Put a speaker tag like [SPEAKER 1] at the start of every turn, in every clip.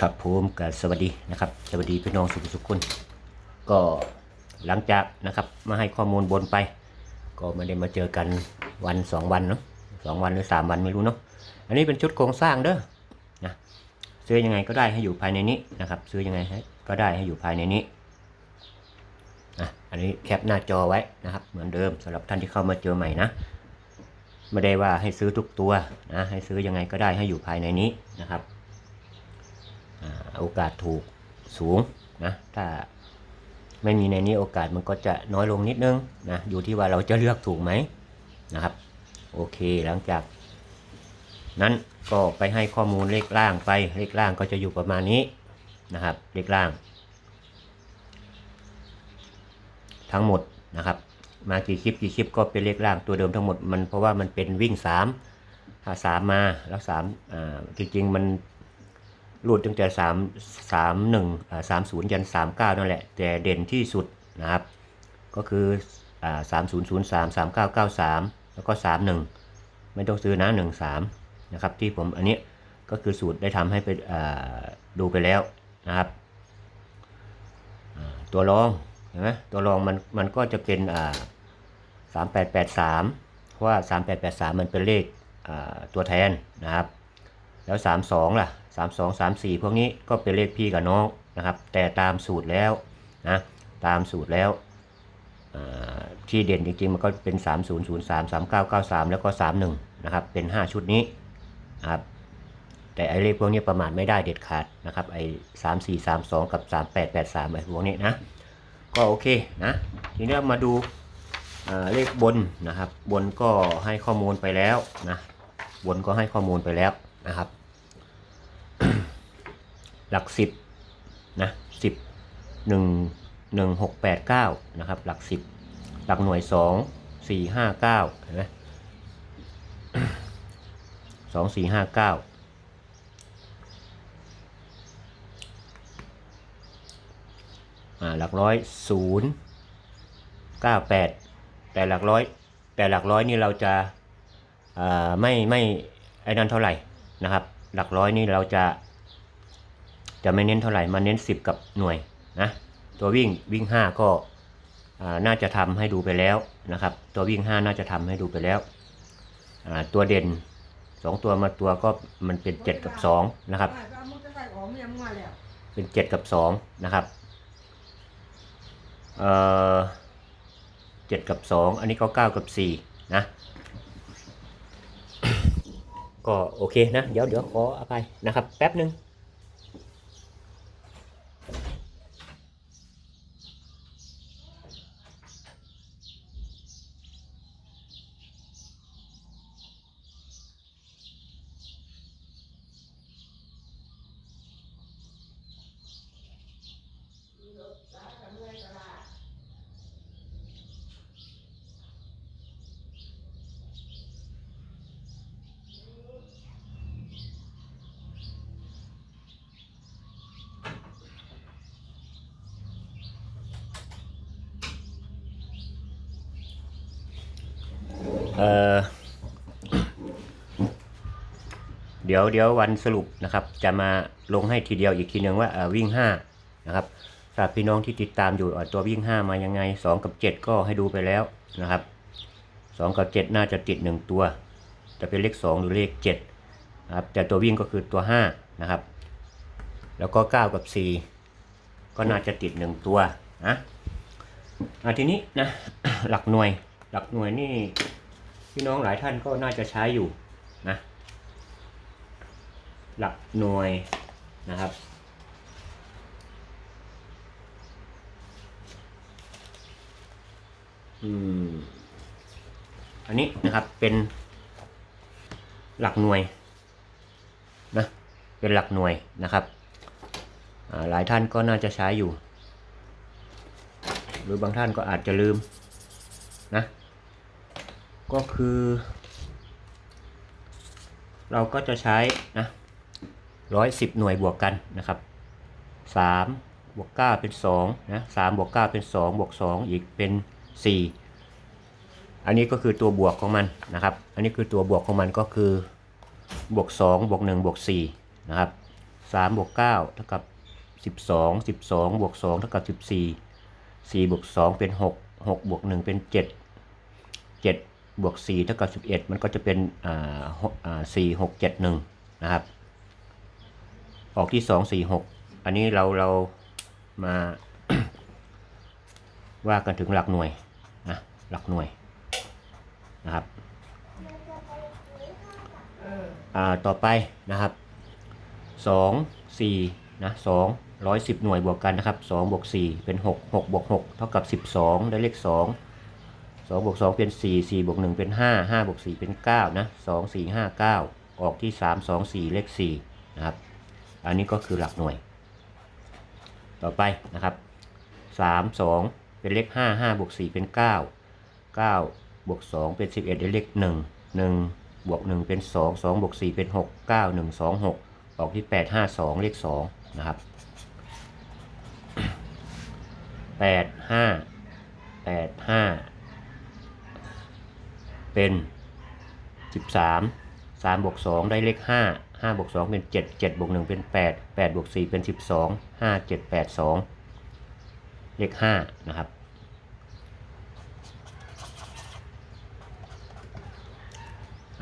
[SPEAKER 1] ครับผมกับสวัสดีนะครับ สวัสดีพี่น้องสุขสุขคนก็หลังจากนะครับมาให้ข้อมูลบนไป ก็ไม่ได้มาเจอกันวันสองวันเนาะสองวันหรือสามวันไม่รู้เนาะอันนี้เป็นชุดโครงสร้างเด้อนะซื้อยังไงก็ได้ให้อยู่ภายในนี้นะครับซื้อยังไงก็ได้ให้อยู่ภายในนี้นะอันนี้แคปหน้าจอไว้นะครับ เหมือนเดิมสำหรับท่านที่เข้ามาเจอใหม่นะไม่ได้ว่าให้ซื้อทุกตัวนะให้ซื้อยังไงก็ได้ให้อยู่ภายในนี้นะครับ โอกาสถูกสูงนะถ้าไม่มีในนี้โอกาสมันก็จะน้อยลงนิดนึงนะอยู่ที่ว่าเราจะเลือกถูกไหมนะครับ โอเคหลังจาก นั้นก็ไปให้ข้อมูลเลขล่างไปเลขล่างก็จะอยู่ประมาณนี้นะครับ เลขล่าง ทั้งหมดนะครับ มากี่คลิปกี่คลิปก็เป็นเลขล่างตัวเดิมทั้งหมดมันเพราะว่ามันเป็นวิ่ง3ถ้า3มาแล้ว3อ่าจริงๆมัน รูดตั้งแต่สามสามหนึ่งสามศูนย์ยันสามเก้านั่นแหละ แต่เด่นที่สุดนะครับ ก็คือสามศูนย์ศูนย์สามสามเก้าเก้าสามแล้วก็สามหนึ่งไม่ต้องซื้อนะหนึ่งสามนะครับ ที่ผมอันนี้ก็คือสูตรได้ทำให้ไปดูไปแล้วนะครับตัวรองเห็นไหมตัวรองมันมันก็จะเป็นสามแปดแปดสามเพราะว่าสามแปดแปดสามมันเป็นเลขตัวแทนนะครับ แล้วสามสองล่ะ สามสองสามสี่พวกนี้ก็เป็นเลขพี่กับน้องนะครับ แต่ตามสูตรแล้วนะตามสูตรแล้วที่เด่นจริงๆ มันก็เป็น 3 0 0 3 3 9 9 3 แล้วก็ 31 นะครับ เป็น 5 ชุดนี้นะครับแต่ไอ้เลขพวกนี้ประมาทไม่ได้เด็ดขาดนะครับไอ้3 4 3 2กับ3 8 8 3ไอ้พวกนี้นะก็โอเคนะทีนี้มาดูเลขบนนะครับ บนก็ให้ข้อมูลไปแล้วนะบนก็ให้ข้อมูลไปแล้วนะครับ หลักสิบนะสิบหนึ่งหนึ่งหกแปดเก้านะครับหลักสิบหลักหน่วยสองสี่ห้าเก้าเห็นไหมสองสี่ห้าเก้าอ่าหลักร้อยศูนย์เก้าแปดแต่หลักร้อยแต่หลักร้อยนี่เราจะอ่าไม่ไม่ไอ้นั่นเท่าไหร่นะครับ หลักร้อยนี่เราจะ จะไม่เน้นเท่าไหร่มาเน้น 10 กับหน่วยนะตัววิ่งวิ่ง 5 ก็น่าจะทำให้ดูไปแล้วนะครับ ตัววิ่ง 5 น่าจะทำให้ดูไปแล้ว ตัวเด่น 2 ตัวมาตัวก็มันเป็น 7 กับ 2 นะครับ เป็น 7 กับ 2 นะครับเอ่อ7กับ 2 อันนี้ก็ 9 กับ 4 นะ ก็โอเคนะ เดี๋ยวเดี๋ยวขออภัยนะครับ แป๊บหนึ่ง เอ่อ เดี๋ยวเดี๋ยววันสรุปนะครับ จะมาลงให้ทีเดียวอีกทีหนึ่งว่าวิ่ง5นะครับสำหรับพี่น้องที่ติดตามอยู่ตัววิ่ง 5 มายังไง 2 กับ 7 ก็ให้ดูไปแล้วนะครับ 2 กับ 7 น่าจะติด 1 ตัว จะเป็นเลข 2 หรือเลข7นะครับแต่ตัววิ่งก็คือตัว5นะครับแล้วก็ 9 กับ 4 ก็น่าจะติด 1 ตัวนะอะทีนี้นะหลักหน่วยหลักหน่วยนี่พี่น้องหลายท่านก็น่าจะใช้อยู่นะ หลักหน่วยนะครับ อืม อันนี้นะครับเป็นหลักหน่วยนะ เป็นหลักหน่วยนะครับ หลายท่านก็น่าจะใช้อยู่ หรือบางท่านก็อาจจะลืมนะ ก็คือ เราก็จะใช้นะ ร้อยสิบหน่วยบวกกันนะครับสามบวกเก้าเป็นสองนะสามบวกเก้าเป็นสองบวกสองอีกเป็นสี่อันนี้ก็คือตัวบวกของมันนะครับ อันนี้คือตัวบวกของมันก็คือบวกสองบวกหนึ่งบวกสี่นะครับสามบวกเก้าเท่ากับสิบสองสิบสองบวกสองเท่ากับสิบสี่สี่บวกสองเป็นหกหกบวกหนึ่งเป็นเจ็ดเจ็ดบวกสี่เท่ากับสิบเอ็ดมันก็จะเป็นอ่าอ่าสี่หกเจ็ดหนึ่งนะครับ ออกที่สองสี่หกอันนี้เราเรามาว่ากันถึงหลักหน่วยนะหลักหน่วยนะครับอ่าต่อไปนะครับสองสี่นะสองร้อยสิบหน่วยบวกกันนะครับสองบวกสี่เป็นหกหกบวกหกเท่ากับสิบสองได้เลขสองสองบวกสองเป็นสี่สี่บวกหนึ่งเป็นห้าห้าบวกสี่เป็นเก้านะสองสี่ห้าเก้าออกที่สามสองสี่เลขสี่นะครับ อันนี้ก็คือหลักหน่วย ต่อไปนะครับสามสองเป็นเลขห้าห้าบวกสี่เป็นเก้าเก้าบวกสองเป็นสิบเอ็ดได้เลขหนึ่งหนึ่งบวกหนึ่งเป็นสองสองบวกสี่เป็นหกเก้าหนึ่งสองหกออกที่แปดห้าสองเลขสองนะครับแปดห้าแปดห้าเป็นสิบสามสามบวกสองได้เลขห้าห้าบวกสองเป็นเจ็ดเจ็ดบวกหนึ่งเป็นแปดแปดบวกสี่เป็นสิบสองห้าเจ็ดแปดสองเลขห้านะครับ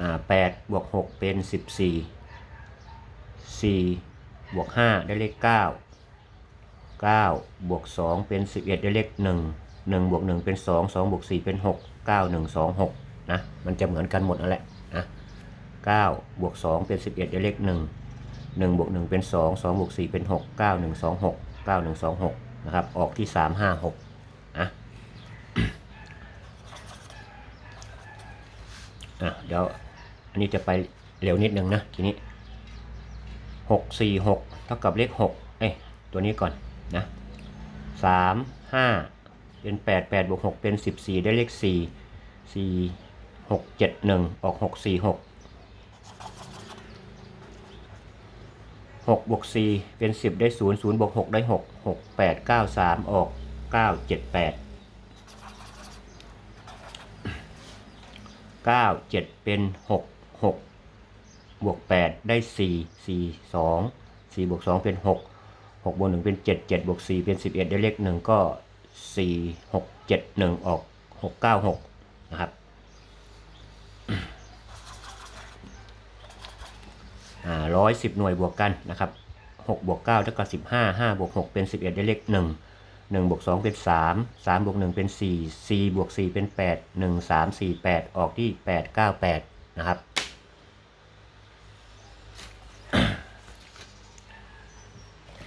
[SPEAKER 1] อ่าแปดบวกหกเป็นสิบสี่สี่บวกห้าได้เลขเก้าเก้าบวกสองเป็นสิบเอ็ดได้เลขหนึ่งหนึ่งบวกหนึ่งเป็นสองสองบวกสี่เป็นหกเก้าหนึ่งสองหกนะมันจะเหมือนกันหมดนั่นแหละ 9บวก2เป็น 11ได้เลข1 1บวก1เป็น 2 2บวก4เป็น 6 9 1 2 6 9 1 2 6นะครับออกที่ 3 5 6นะอะเดี๋ยวอันนี้จะไปเร็วนิดนึงนะทีนี้ 6 4 6 เท่ากับเลข 6 เอ้ยตัวนี้ก่อนนะ3 5 เป็น 8 8บวก6เป็น 14 ได้เลข 4 4 6 7 1 ออก 6 4 6 หกบวกสี่เป็นสิบได้ศูนย์ศูนย์บวกหกได้หกหกแปดเก้าสามออกเก้าเจ็ดแปดเก้าเจ็ดเป็นหกหกบวกแปดได้สี่สี่สองสี่บวกสองเป็นหกหกบวกหนึ่งเป็นเจ็ดเจ็ดบวกสี่เป็นสิบเอ็ดได้เลขหนึ่งก็สี่หกเจ็ดหนึ่งออกหกเก้าหกนะครับ ร้อยสิบหน่วยบวกกันนะครับหกบวกเก้าเท่ากับสิบห้าห้าบวกหกเป็นสิบเอ็ดได้เลขหนึ่งหนึ่งบวกสองเป็นสามสามบวกหนึ่งเป็นสี่สี่บวกสี่เป็นแปดหนึ่งสามสี่แปดออกที่แปดเก้าแปดนะครับ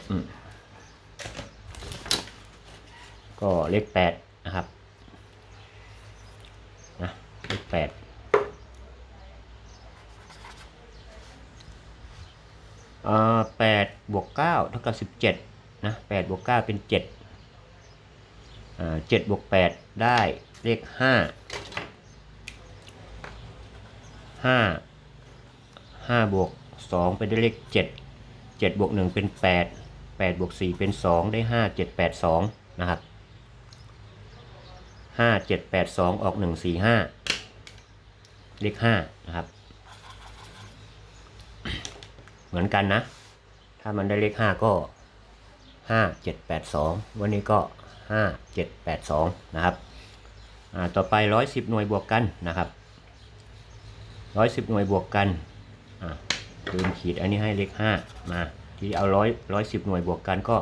[SPEAKER 1] อืมก็เลขแปดนะครับนะเลขแปด อ่า แปดบวกเก้าเท่ากับสิบเจ็ดนะแปดบวกเก้าเป็นเจ็ดอ่าเจ็ดบวกแปดได้เลขห้าห้าห้าบวกสองเป็นได้เลขเจ็ดเจ็ดบวกหนึ่งเป็นแปดแปดบวกสี่เป็นสองได้ห้าเจ็ดแปดสองนะครับห้าเจ็ดแปดสองออกหนึ่งสี่ห้าเลขห้านะครับ เหมือนกันนะ ถ้ามันได้เลขห้าก็ห้าเจ็ดแปดสองวันนี้ก็ห้าเจ็ดแปดสองนะครับต่อไปร้อยสิบหน่วยบวกกันนะครับร้อยสิบหน่วยบวกกันอ่าลืมขีดอันนี้ให้เลขห้ามาที่เอาร้อยร้อยสิบหน่วยบวกกันก็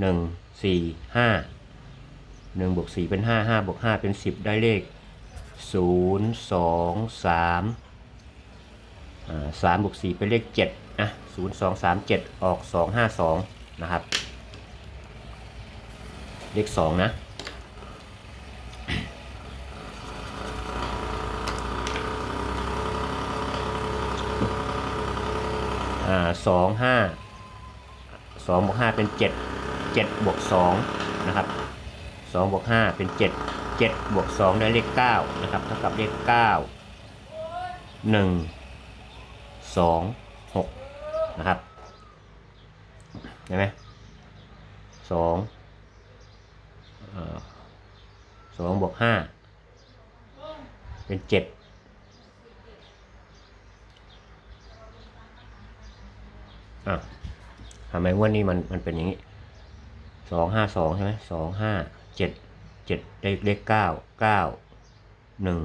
[SPEAKER 1] หนึ่งสี่ห้าหนึ่งบวกสี่เป็นห้าห้าบวกห้าเป็นสิบได้เลขศูนย์สองสามสามบวกสี่เป็นเลขเจ็ด นะศูนย์สองสามเจ็ดออกสองห้าสองนะครับ เลขสองนะ อ่าสองห้าสองบวกห้าเป็นเจ็ดเจ็ดบวกสองนะครับสองบวกห้าเป็นเจ็ดเจ็ดบวกสองได้เลขเก้านะครับเท่ากับเลขเก้าหนึ่งสองหก นะครับเห็นไหมสองสองบวกห้าเป็นเจ็ดอะทำไมงวดนี้มันมันเป็นอย่างนี้สองห้าสองใช่ไหมสองห้าเจ็ดเจ็ดเลขเลขเก้าเก้าหนึ่ง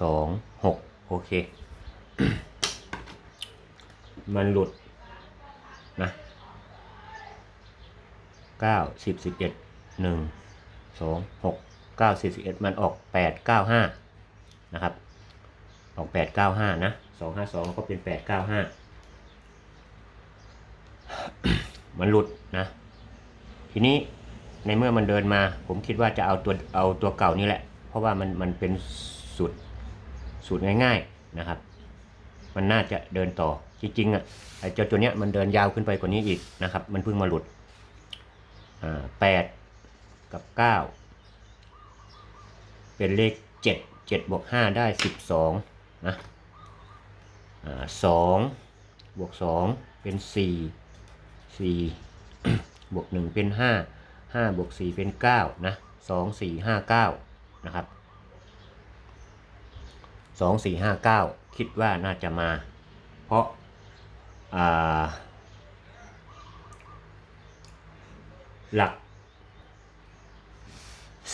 [SPEAKER 1] สองหกโอเค มันหลุดนะ เก้าสิบสิบเอ็ดหนึ่งสองหกเก้าสิบสิบเอ็ดมันออกแปดเก้าห้านะครับออกแปดเก้าห้านะสองห้าสองก็เป็นแปดเก้าห้ามันหลุดนะ ทีนี้ในเมื่อมันเดินมา ผมคิดว่าจะเอาตัวเอาตัวเก่านี่แหละ เพราะว่ามันมันเป็นสูตรสูตรง่าย ๆนะครับ มันน่าจะเดินต่อจริงๆอะไอ้เจ้าตัวเนี้ยมันเดินยาวขึ้นไปกว่านี้อีกนะครับ มันเพิ่งมาหลุด แปดกับเก้าเป็นเลขเจ็ดเจ็ดบวกห้าได้สิบสองนะสองบวกสองเป็นสี่สี่บวกหนึ่งเป็นห้าห้าบวกสี่เป็นเก้านะสองสี่ห้าเก้านะครับสองสี่ห้าเก้าคิดว่าน่าจะมา เพราะอ่า หลัก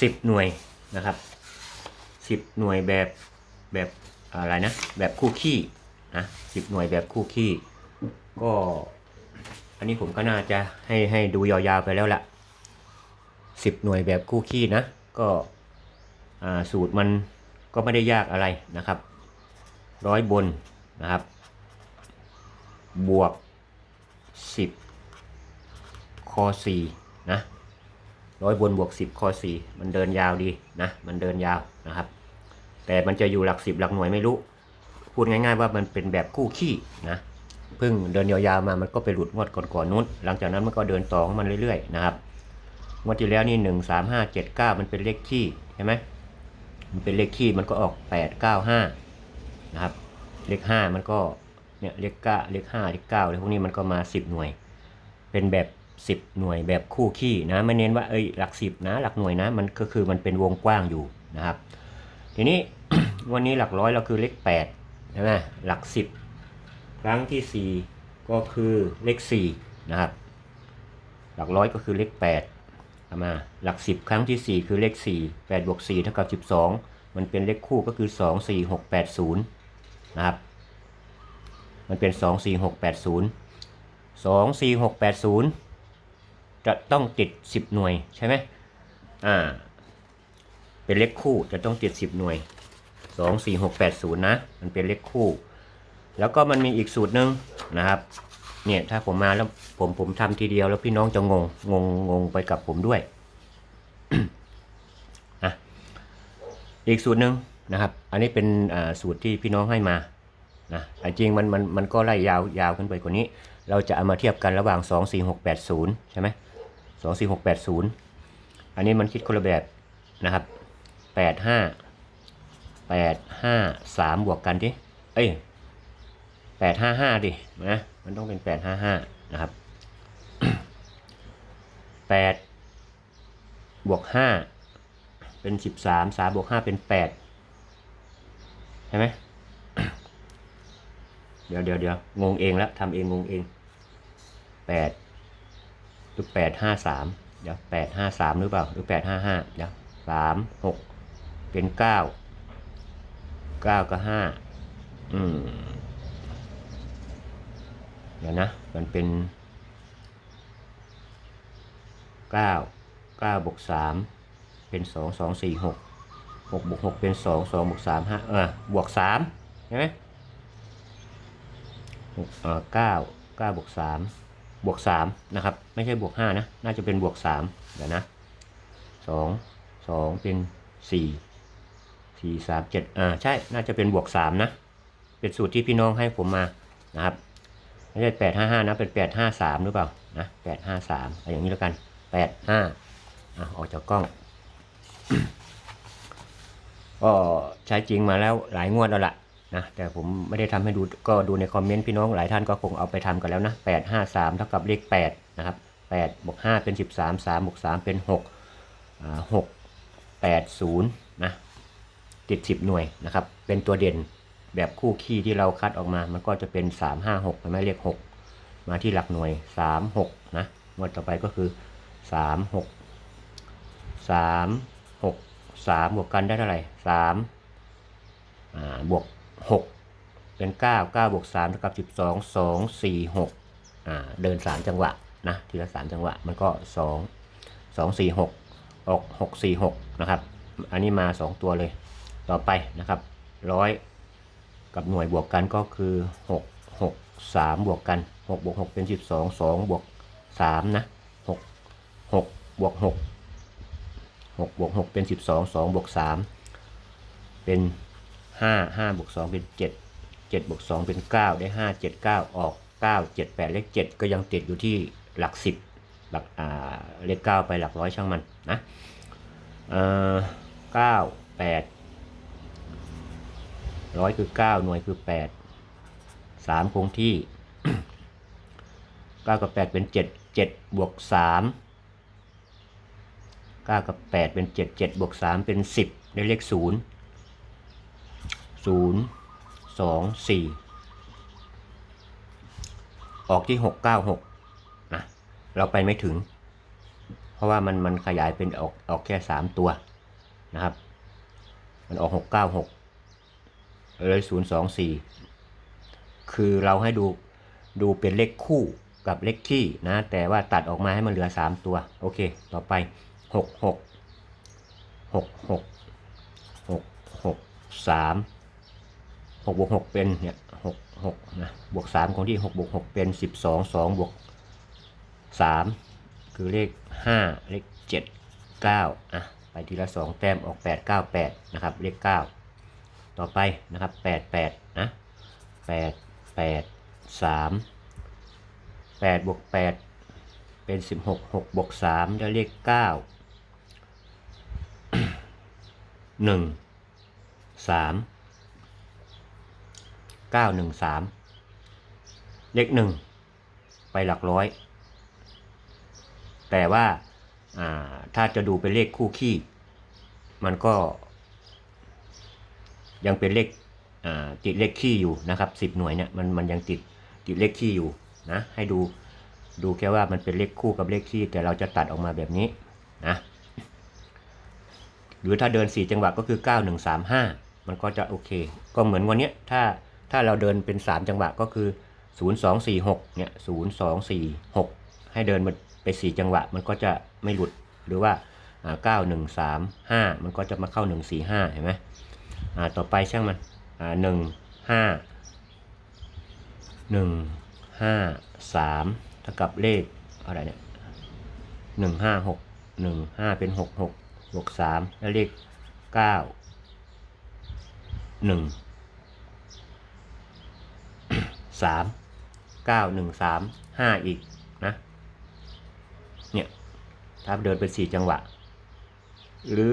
[SPEAKER 1] สิบหน่วยนะครับสิบหน่วยแบบแบบอะไรนะ แบบคู่ขี้นะสิบหน่วยแบบคู่ขี้ก็อันนี้ผมก็น่าจะให้ให้ดูยาวๆไปแล้วละสิบหน่วยแบบคู่ขี้นะ ก็สูตรมันก็ไม่ได้ยากอะไรนะครับร้อยบนนะครับ บวกสิบคอสี่ นะร้อยบนบวกสิบคอสี่มันเดินยาวดีนะมันเดินยาวนะครับ แต่มันจะอยู่หลักสิบหลักหน่วยไม่รู้ พูดง่าย ๆ ว่ามันเป็นแบบคู่ขี้นะเพิ่งเดินยาวๆมามันก็ไปหลุดงวดก่อนๆนู้น หลังจากนั้นมันก็เดินต่อของมันเรื่อยๆนะครับงวดที่แล้วนี่หนึ่งสามห้าเจ็ดเก้ามันเป็นเลขขี้ใช่ไหมมันเป็นเลขขี้มันก็ออกแปดเก้าห้านะครับ เลขห้ามันก็เนี่ยเลขเก้าเลขห้าเลขเก้าอะไรพวกนี้มันก็มาสิบหน่วย เป็นแบบ สิบหน่วยแบบคู่ขี้นะไม่เน้นว่าเอ้ยหลักสิบนะ หลักหน่วยนะมันก็คือมันเป็นวงกว้างอยู่นะครับ ทีนี้วันนี้หลักร้อยเราคือเลขแปดใช่ไหมหลักสิบครั้งที่ 4 ก็คือเลข4นะครับ หลักร้อยก็คือเลข8เอามาหลัก 10 ครั้งที่ 4 คือเลข 4 8บวก4เท่ากับ 12 มันเป็นเลขคู่ก็คือ 2 4 6 8 0นะครับมันเป็น 2 4 6 8 0 2 4 6 8 0 จะต้องติด 10 หน่วยใช่ไหมอ่า เป็นเลขคู่จะต้องติด 10 หน่วย 2 4 6 8 0 นะ มันเป็นเลขคู่ แล้วก็มันมีอีกสูตรหนึ่งนะครับ เนี่ยถ้าผมมาแล้วผมผมทำทีเดียวแล้วพี่น้องจะงงงงงงไปกับผมด้วยอะอีกสูตรหนึ่งนะครับ อันนี้เป็นอ่าสูตรที่พี่น้องให้มานะจริงมันมันมันก็ไล่ยาวยาวขึ้นไปกว่านี้ เราจะเอามาเทียบกันระหว่าง 2 4 6 8 0 ใช่ไหม 2 4 6 8 0อันนี้มันคิดคนละแบบนะครับ8 5 8 5 3บวกกันดิเอ้ยแปดห้าห้าดินะมันต้องเป็นแปดห้าห้านะครับแปดบวกห้าเป็นสิบสามสามบวกห้าเป็นแปดใช่ไหมเดี๋ยวเดี๋ยวเดี๋ยวงงเองแล้วทำเองงงเองแปด รือแปดห้าสามเดี๋ยวแปดห้าสามหรือเปล่า หรือแปดห้าห้าเดี๋ยวสามหกเป็นเก้าเก้ากับห้าอืมเดี๋ยวนะ มันเป็นเก้าเก้าบวกสามเป็นสองสองสี่หกหกบวกหกเป็นสองสองบวกสามห้าเออบวกสามใช่ไหมหกเออเก้าเก้าบวกสาม บวกสามนะครับ ไม่ใช่บวกห้านะ น่าจะเป็นบวกสามเดี๋ยวนะสองสองเป็นสี่สี่สามเจ็ดอ่าใช่ น่าจะเป็นบวกสามนะ เป็นสูตรที่พี่น้องให้ผมมานะครับ ไม่ใช่แปดห้าห้านะ เป็นแปดห้าสามหรือเปล่า นะแปดห้าสามเอาอย่างนี้แล้วกันแปดห้าอะออกจากกล้อง ก็ใช้จริงมาแล้วหลายงวดแล้วล่ะ นะแต่ผมไม่ได้ทำให้ดูก็ดูในคอมเมนต์พี่น้องหลายท่านก็คงเอาไปทำกันแล้วนะแปดห้าสามเท่ากับเลขแปดนะครับแปดบวกห้าเป็นสิบสามสามบวกสามเป็นหกอ่าหกแปดศูนย์นะติดสิบหน่วยนะครับ เป็นตัวเด่นแบบคู่ขี้ที่เราคัดออกมา มันก็จะเป็น3 5 6ใช่ไหมเลข6มาที่หลักหน่วยสามหกนะงวดต่อไปก็คือสามหกสามหกสามบวกกันได้เท่าไหร่สามอ่าบวก หกเป็นเก้าเก้าบวกสามเท่ากับสิบสองสองสี่หกอ่าเดินสามจังหวะนะทีละสามจังหวะมันก็สองสองสี่หกออกหกสี่หกนะครับ อันนี้มาสองตัวเลยต่อไปนะครับร้อยกับหน่วยบวกกันก็คือหกหกสามบวกกันหกบวกหกเป็นสิบสองสองบวกสามนะหกหกบวกหกหกบวกหกเป็นสิบสองสองบวกสามเป็น ห้าห้าบวกสองเป็นเจ็ดเจ็ดบวกสองเป็นเก้าได้ห้าเจ็ดเก้าออกเก้าเจ็ดแปดเลขเจ็ดก็ยังติดอยู่ที่หลักสิบหลักอ่าเลขเก้าไปหลักร้อยช่างมันนะเอ่อเก้าแปดร้อยคือเก้าหน่วยคือแปดสามคงที่เก้ากับแปดเป็นเจ็ดเจ็ดบวกสามเก้ากับแปดเป็นเจ็ดเจ็ดบวกสามเป็นสิบได้เลขศูนย์ ศูนย์สองสี่ออกที่หกเก้าหกนะเราไปไม่ถึง เพราะว่ามันมันขยายเป็นออกออกแค่สามตัวนะครับ มันออกหกเก้าหกเลยศูนย์สองสี่คือเราให้ดูดูเป็นเลขคู่กับเลขที่นะ แต่ว่าตัดออกมาให้มันเหลือสามตัว โอเค ต่อไปหกหกหกห กหกบวกหกเป็นเนี่ยหกหกนะบวกสามของที่หกบวกหกเป็นสิบสองสองบวกสามคือเลขห้าเลขเจ็ดเก้าอะไปทีละสองแต้มออกแปดเก้าแปดนะครับเลขเก้าต่อไปนะครับแปดแปดนะแปดแปดสามแปดบวกแปดเป็นสิบหกหกบวกสามจะเรียกเก้าหนึ่งสาม เก้าหนึ่งสามเลขหนึ่งไปหลักร้อย แต่ว่าถ้าจะดูเป็นเลขคู่ขี้ มันก็ ยังเป็นเลขติดเลขขี้อยู่นะครับสิบหน่วยเนี่ยมันมันยังติดติดเลขขี้อยู่นะให้ดูดูแค่ว่ามันเป็นเลขคู่กับเลขขี้ แต่เราจะตัดออกมาแบบนี้นะหรือถ้าเดิน 4 จังหวะก็คือ 9 1 3 5 มันก็จะโอเค ก็เหมือนวันนี้ถ้า ถ้าเราเดินเป็น 3 จังหวะก็คือ 0 2 4 6เนี่ย0 2 4 6 ให้เดินมันไป 4 จังหวะ มันก็จะไม่หลุดหรือว่าอ่า9 1 3 5 มันก็จะมาเข้า 1 4 5 เห็นไหมอ่าต่อไปช่างมันอ่าหนึ่งห้าหนึ่งห้าสามเท่ากับเลขอะไรเนี่ยหนึ่งห้าหกหนึ่งห้าเป็นหกหกบวกสามแล้วเลขเก้าหนึ่ง สามเก้าหนึ่งสามห้าอีกนะเนี่ยถ้าเดินเป็นสี่จังหวะ หรือ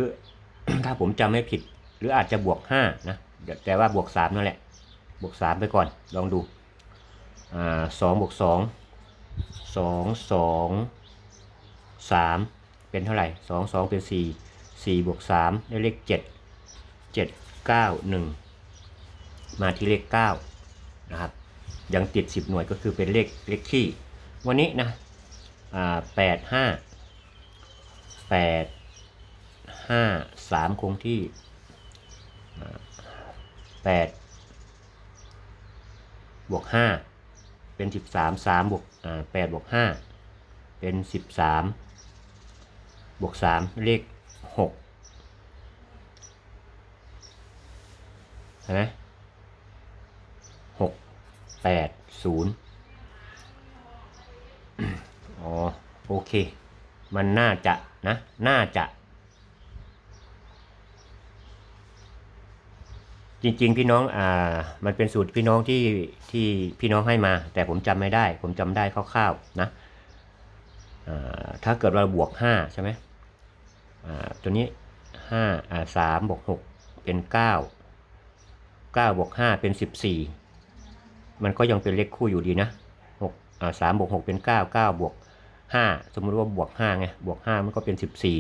[SPEAKER 1] ถ้าผมจำไม่ผิด หรืออาจจะบวกห้านะแต่ว่าบวกสามนั่นแหละ บวกสามไปก่อนลองดูสองบวกสองสองสองสามเป็นเท่าไหร่สองสองเป็นสี่สี่บวกสามได้เลขเจ็ดเจ็ดเก้าหนึ่งมาที่เลขเก้านะครับ ยังติดสิบหน่วยก็คือเป็นเลขเลขขี้ วันนี้นะแปดห้าแปดห้าสามคงที่แปดบวกห้าเป็นสิบสามสามบวกแปดบวกห้าเป็นสิบสามบวกสามเลขหกเห็นไหมหก แปดศูนย์อ๋อ โอเค มันน่าจะนะ น่าจะ จริงๆ พี่น้อง อ่า มันเป็นสูตรพี่น้องที่ที่พี่น้องให้มา แต่ผมจำไม่ได้ ผมจำได้คร่าวๆ นะอ่าถ้าเกิดเราบวกห้าใช่ไหมอ่าตัวนี้ห้าอ่าสามบวกหกเป็นเก้าเก้าบวกห้าเป็นสิบสี่ มันก็ยังเป็นเลขคู่อยู่ดีนะหกสามบวกหกเป็นเก้าเก้าบวกห้าสมมติว่าบวกห้าไงบวกห้ามันก็เป็นสิบสี่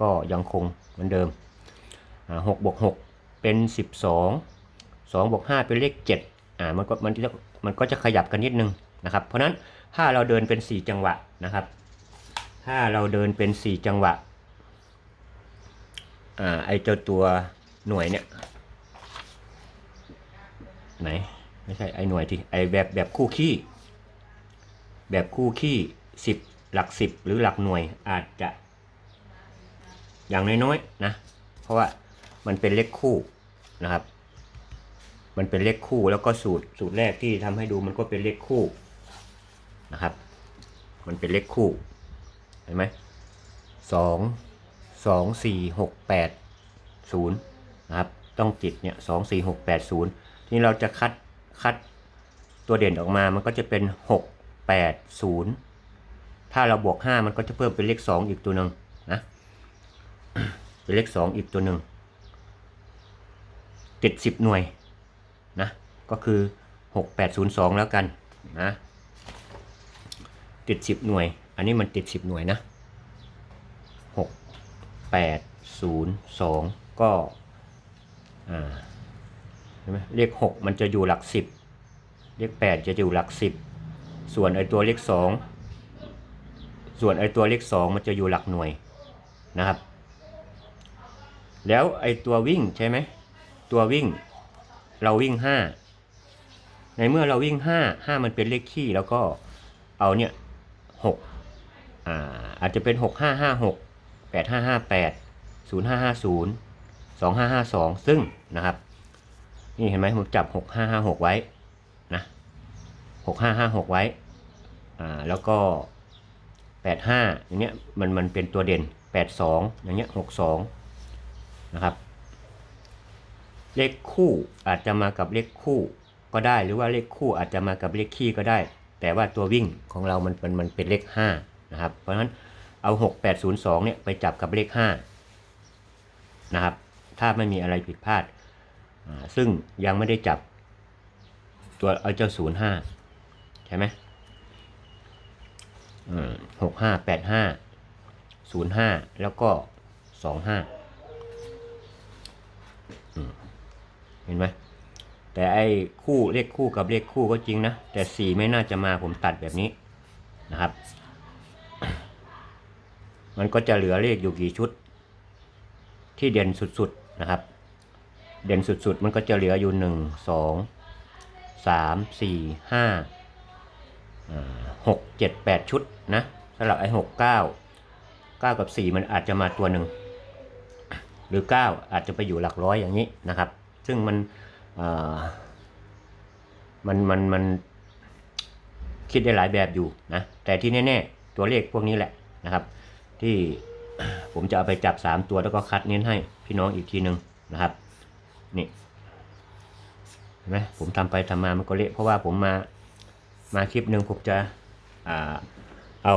[SPEAKER 1] ก็ยังคงเหมือนเดิมหกบวกหกเป็นสิบสองสองบวกห้าเป็นเลขเจ็ดอ่ามันก็มันจะมันก็จะขยับกันนิดนึงนะครับ เพราะนั้นถ้าเราเดินเป็นสี่จังหวะนะครับ ถ้าเราเดินเป็นสี่จังหวะอ่าไอเจ้าตัวหน่วยเนี่ยไหน ไม่ใช่ไอหน่วยที่ไอแบบแบบคู่ขี้ แบบคู่ขี้สิบหลักสิบหรือหลักหน่วยอาจจะ อย่างน้อยๆนะ เพราะว่ามันเป็นเลขคู่นะครับ มันเป็นเลขคู่แล้วก็สูตรสูตรแรกที่ทำให้ดูมันก็เป็นเลขคู่นะครับ มันเป็นเลขคู่เห็นไหมสองสองสี่หกแปดศูนย์นะครับ ต้องติดเนี่ยสองสี่หกแปดศูนย์ทีนี้เราจะคัด คัดตัวเด่นออกมามันก็จะเป็นหกแปดศูนย์ถ้าเราบวกห้ามันก็จะเพิ่มเป็นเลขสองอีกตัวหนึ่งนะเป็นเลขสองอีกตัวหนึ่งติดสิบหน่วยนะก็คือหกแปดศูนย์สองแล้วกันนะติดสิบหน่วย อันนี้มันติดสิบหน่วยนะหกแปดศูนย์สองก็อ่า เห็นไหมเลขหกมันจะอยู่หลักสิบเลขแปดจะอยู่หลักสิบส่วนไอตัวเลขสองส่วนไอตัวเลขสองมันจะอยู่หลักหน่วยนะครับ แล้วไอตัววิ่งใช่ไหมตัววิ่งเราวิ่งห้าในเมื่อเราวิ่งห้าห้ามันเป็นเลขคี่แล้วก็เอาเนี่ยหกอ่าอาจจะเป็นหกห้าห้าหกแปดห้าห้าแปดศูนย์ห้าห้าศูนย์สองห้าห้าสองซึ่งนะครับ นี่เห็นไหมผมจับหกห้าห้าหกไว้นะหกห้าห้าหกไว้ อ่า แล้วก็แปดห้าอย่างเงี้ย มัน มันเป็นตัวเด่นแปดสองอย่างเงี้ยหกสองนะครับ เลขคู่อาจจะมากับเลขคู่ก็ได้ หรือว่าเลขคู่อาจจะมากับเลขคี่ก็ได้ แต่ว่าตัววิ่งของเรา มันมันมันเป็นเลข 5 นะครับ เพราะฉะนั้นเอา 6802 เนี่ยไปจับกับเลข 5 นะครับ ถ้าไม่มีอะไรผิดพลาด ซึ่งยังไม่ได้จับตัวเอาเจ้า05ใช่ไหมหกห้าแปดห้าศูนย์ห้าแล้วก็สองห้าเห็นไหมแต่ไอ้คู่เลขคู่กับเลขคู่ก็จริงนะ แต่สี่ไม่น่าจะมาผมตัดแบบนี้นะครับ มันก็จะเหลือเลขอยู่กี่ชุด ที่เด่นสุดๆนะครับ เด่นสุดๆ มันก็จะเหลืออยู่หนึ่งสองสามสี่ห้าหกเจ็ดแปดชุดนะสำหรับไอ้หกเก้าเก้ากับสี่มันอาจจะมาตัวหนึ่งหรือ9อาจจะไปอยู่หลักร้อยอย่างนี้นะครับ ซึ่งมันมันมันมันคิดได้หลายแบบอยู่นะแต่ที่แน่ๆ ตัวเลขพวกนี้แหละนะครับ ที่ผมจะเอาไปจับ 3 ตัวแล้วก็คัดเน้นให้พี่น้องอีกทีหนึ่งนะครับ นี่เห็นไหมผมทำไปทำมามันก็เละเพราะว่าผมมามาคลิปหนึ่งผมจะอ่าเอา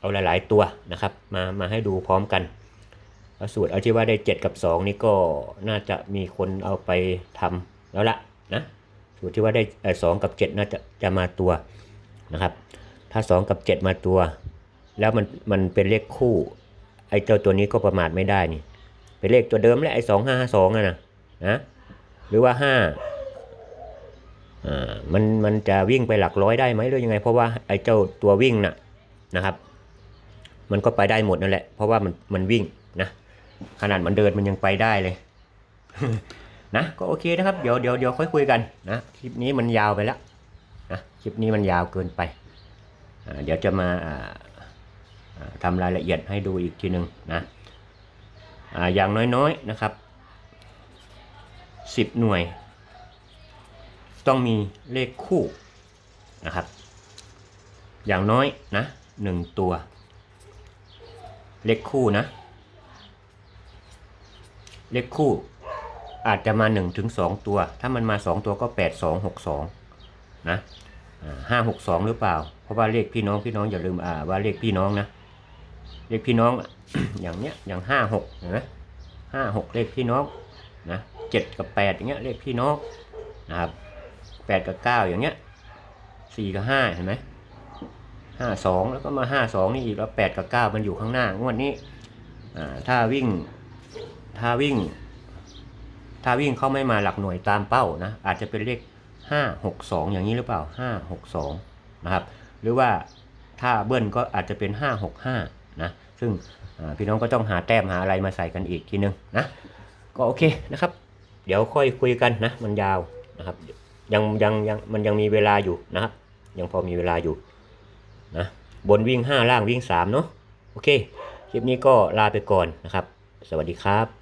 [SPEAKER 1] เอาหลาย ๆตัวนะครับ มามาให้ดูพร้อมกันสูตรเอาที่ว่าได้ 7 กับ 2 นี่ก็น่าจะมีคนเอาไปทำแล้วละนะสูตรที่ว่าได้สองกับ 7 น่าจะจะมาตัวนะครับ ถ้า 2 กับ 7 มาตัว แล้วมันมันเป็นเลขคู่ ไอ้เจ้าตัวนี้ก็ประมาทไม่ได้นี่ เป็นเลขตัวเดิมแหละไอ้สองห้าห้าสองนะ นะหรือว่าห้าอ่ามันมันจะวิ่งไปหลักร้อยได้ไหมหรือยังไง เพราะว่าไอ้เจ้าตัววิ่งน่ะนะครับ มันก็ไปได้หมดนั่นแหละ เพราะว่ามันมันวิ่งนะขนาดมันเดินมันยังไปได้เลยนะก็โอเคนะครับเดี๋ยวเดี๋ยวเดี๋ยวค่อยคุยกันนะคลิปนี้มันยาวไปแล้วนะคลิปนี้มันยาวเกินไปเดี๋ยวจะมาอ่าอ่าทำรายละเอียดให้ดูอีกทีหนึ่งนะอ่าอย่างน้อยๆนะครับ สิบหน่วย ต้องมีเลขคู่นะครับ อย่างน้อยนะหนึ่งตัว เลขคู่นะ เลขคู่อาจจะมา1ถึง2ตัว ถ้ามันมา 2 ตัวก็ 8 2 6 2 นะห้าหกสองหรือเปล่า เพราะว่าเลขพี่น้องพี่น้องอย่าลืมอ่าว่าเลขพี่น้องนะ เลขพี่น้องอย่างเนี้ยอย่างห้าหกเห็นไหมห้าหกเลขพี่น้องนะ เจ็ดกับแปดอย่างเงี้ยเลขพี่น้องนะครับแปดกับเก้าอย่างเงี้ยสี่กับห้าเห็นไหมห้าสองแล้วก็มาห้าสองนี่อีกแล้วแปดกับเก้ามันอยู่ข้างหน้างวดนี้อ่าถ้าวิ่งถ้าวิ่ง ถ้าวิ่งเขาไม่มาหลักหน่วยตามเป้านะอาจจะเป็นเลขห้าหกสองอย่างนี้หรือเปล่าห้าหกสองนะครับ หรือว่าถ้าเบิ้ลก็อาจจะเป็นห้าหกห้านะซึ่งพี่น้องก็ต้องหาแต้มหาอะไรมาใส่กันอีกทีนึงนะก็โอเคนะครับ เดี๋ยวค่อยคุยกันนะมันยาวนะครับ ยังยังยังมันยังมีเวลาอยู่นะครับ ยังพอมีเวลาอยู่นะบนวิ่ง 5 ล่างวิ่ง3เนาะโอเค คลิปนี้ก็ลาไปก่อนนะครับ สวัสดีครับ